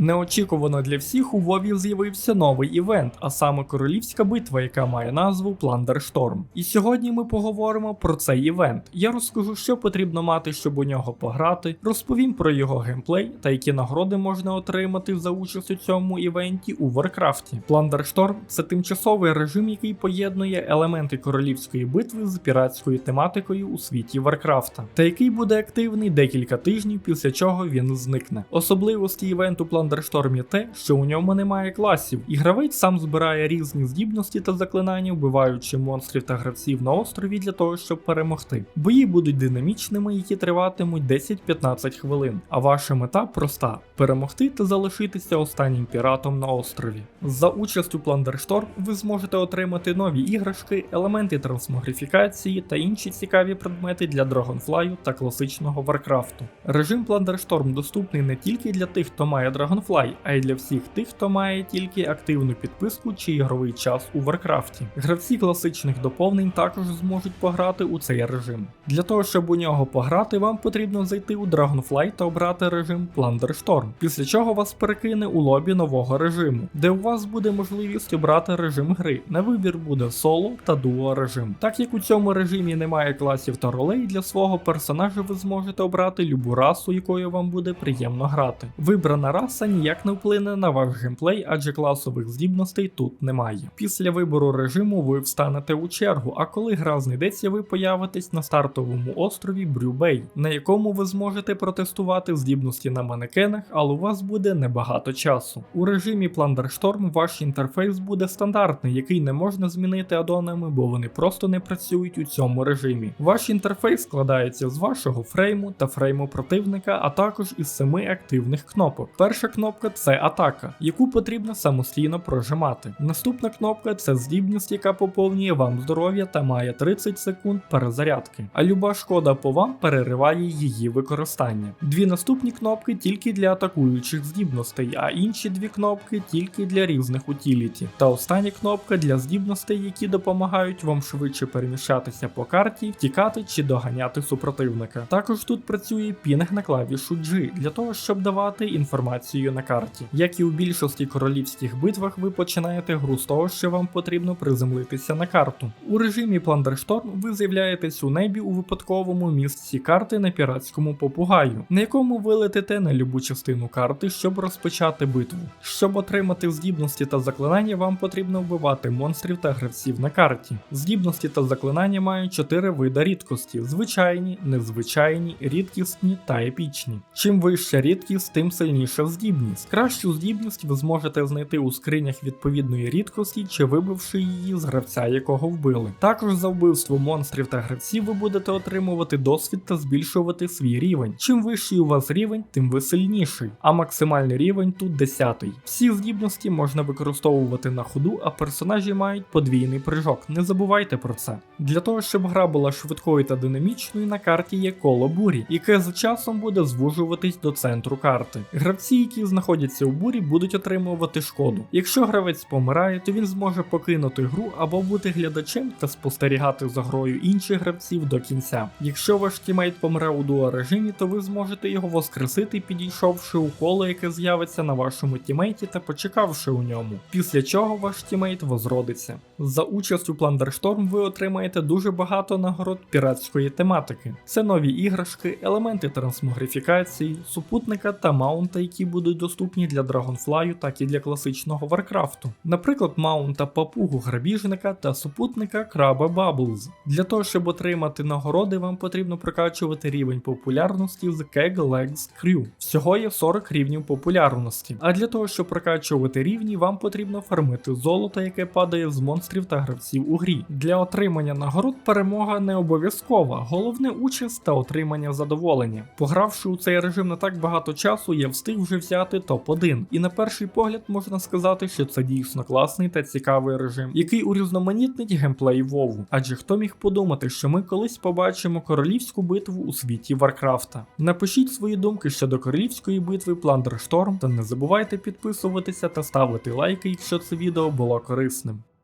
Неочікувано для всіх у Вові з'явився новий івент, а саме королівська битва, яка має назву Storm. І сьогодні ми поговоримо про цей івент. Я розкажу, що потрібно мати, щоб у нього пограти, розповім про його геймплей та які нагороди можна отримати за участь у цьому івенті у Варкрафті. Storm – це тимчасовий режим, який поєднує елементи королівської битви з піратською тематикою у світі Варкрафта, та який буде активний декілька тижнів, після чого він зникне. Особливості івенту Plunder Storm є те, що у ньому немає класів, і гравець сам збирає різні здібності та заклинання, вбиваючи монстрів та гравців на острові для того, щоб перемогти. Бої будуть динамічними, які триватимуть 10-15 хвилин. А ваша мета проста: перемогти та залишитися останнім піратом на острові. За участю Plunder Storm ви зможете отримати нові іграшки, елементи трансмогрифікації та інші цікаві предмети для Dragonfly та класичного Варкрафту. Режим Plunder Storm доступний не тільки для тих, хто має Dragonfly, а й для всіх тих, хто має тільки активну підписку чи ігровий час у Варкрафті. Гравці класичних доповнень також зможуть пограти у цей режим. Для того, щоб у нього пограти, вам потрібно зайти у Dragonfly та обрати режим Plunder Storm, після чого вас перекине у лобі нового режиму, де у вас буде можливість обрати режим гри. На вибір буде соло та дуо режим. Так як у цьому режимі немає класів та ролей, для свого персонажа ви зможете обрати любу расу, якою вам буде приємно грати. Вибрана раса ніяк не вплине на ваш геймплей, адже класових здібностей тут немає. Після вибору режиму ви встанете у чергу, а коли гра знайдеться, ви появитесь на стартовому острові Брюбей, на якому ви зможете протестувати здібності на манекенах, але у вас буде небагато часу. У режимі Plunder Storm ваш інтерфейс буде стандартний, який не можна змінити адонами, бо вони просто не працюють у цьому режимі. Ваш інтерфейс складається з вашого фрейму та фрейму противника, а також із семи активних кнопок. Перша кнопка це атака, яку потрібно самостійно прожимати. Наступна кнопка це здібність, яка поповнює вам здоров'я та має 30 секунд перезарядки. А люба шкода по вам перериває її використання. Дві наступні кнопки тільки для атакуючих здібностей, а інші дві кнопки тільки для різних утіліті. Та остання кнопка для здібностей, які допомагають вам швидше переміщатися по карті, втікати чи доганяти супротивника. Також тут працює пінг на клавішу G для того, щоб давати інформацію на карті. Як і у більшості королівських битвах, ви починаєте гру з того, що вам потрібно приземлитися на карту. У режимі Storm ви з'являєтесь у небі у випадковому місці карти на піратському попугаю, на якому ви летите на любу частину карти, щоб розпочати битву. Щоб отримати здібності та заклинання, вам потрібно вбивати монстрів та гравців на карті. Здібності та заклинання мають чотири види рідкості: звичайні, незвичайні, рідкісні та епічні. Чим вища рідкість, тим сильніша здібність. Кращу здібність ви зможете знайти у скринях відповідної рідкості чи вибивши її з гравця, якого вбили. Також за вбивство монстрів та гравців ви будете отримувати досвід та збільшувати свій рівень. Чим вищий у вас рівень, тим ви сильніший, а максимальний рівень тут 10. Всі здібності можна використовувати на ходу, а персонажі мають подвійний прыжок. Не забувайте про це. Для того, щоб гра була швидкою та динамічною, на карті є коло бурі, яке за часом буде звужуватись до центру карти. Гравці, які знаходяться у бурі, будуть отримувати шкоду. Якщо гравець помирає, то він зможе покинути гру або бути глядачем та спостерігати за грою інших гравців до кінця. Якщо ваш тімейт помре у дуо режимі, то ви зможете його воскресити, підійшовши у коло, яке з'явиться на вашому тімейті та почекавши у ньому. Після чого ваш тімейт возродиться. За участь у Plunder Storm ви отримаєте дуже багато нагород піратської тематики. Це нові іграшки, елементи трансмогрифікації, супутника та маунта, які будуть доступні для Dragonfly, так і для класичного Варкрафту. Наприклад, маунта папугу грабіжника та супутника краба Bubbles. Для того, щоб отримати нагороди, вам потрібно прокачувати рівень популярності з Keg Legs Crew. Всього є 40 рівнів популярності. А для того, щоб прокачувати рівні, вам потрібно фармити золото, яке падає з монстрів та гравців у грі. Для отримання нагород перемога не обов'язкова, головне участь та отримання задоволення. Погравши у цей режим не так багато часу, я встиг вже взяти топ-1. І на перший погляд можна сказати, що це дійсно класний та цікавий режим, який урізноманітнить геймплей Вову. Адже хто міг подумати, що ми колись побачимо королівську битву у світі Варкрафта. Напишіть свої думки щодо королівської битви Plunder Storm та не забувайте підписуватися та ставити лайки, якщо це відео було корисним.